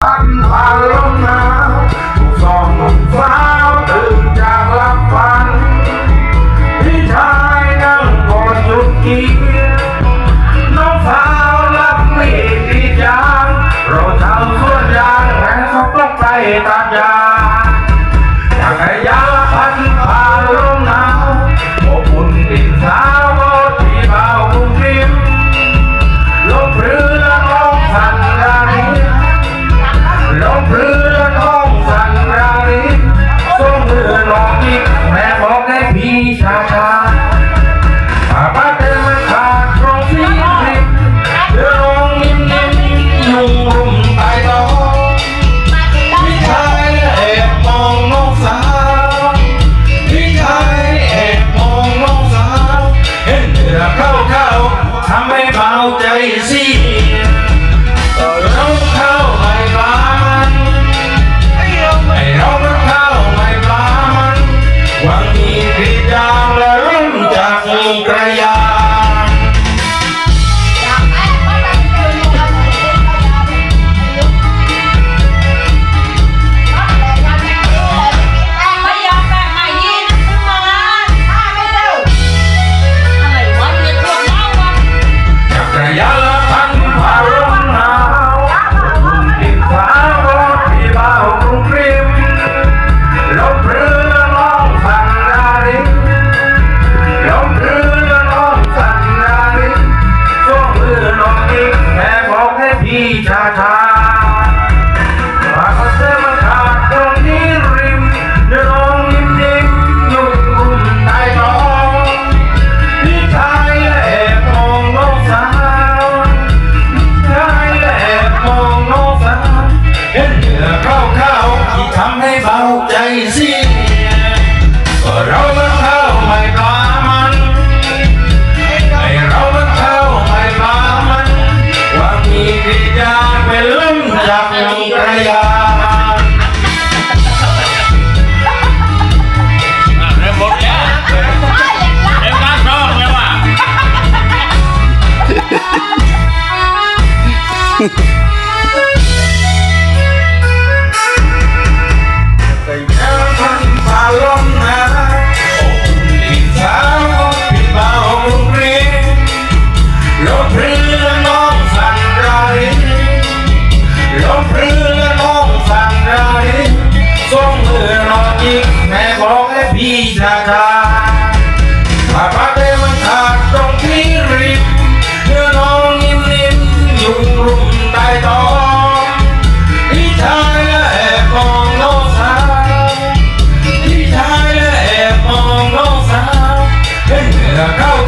I'm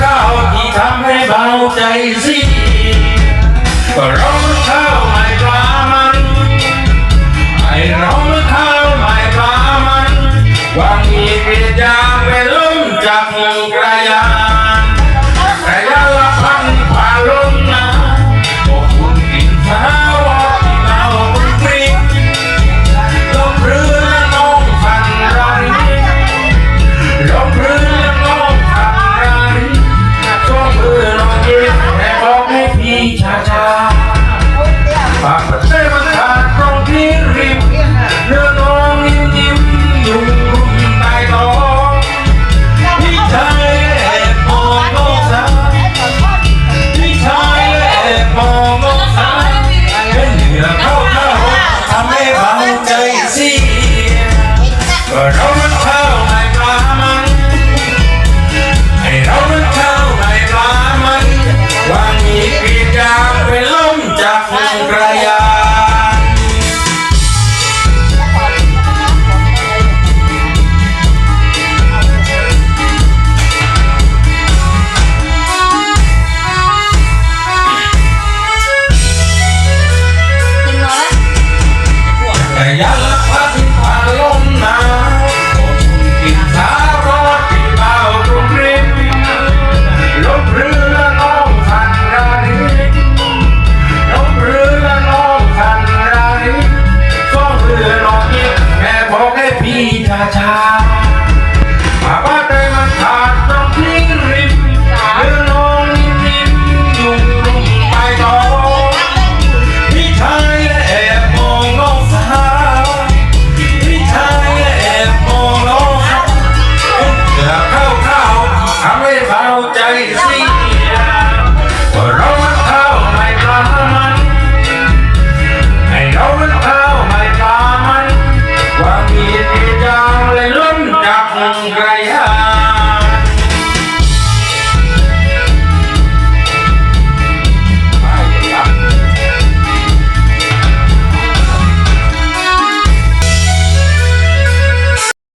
เก่าที่ทำให้เบาใจสิรองเท้าใหม่ปลามันไอ้รองเท้าใหม่ปลามันวางมีเปลี่ยงยางไปล้มจากเมืองกระยา กรีดยางเป็นลงจากคนกระยา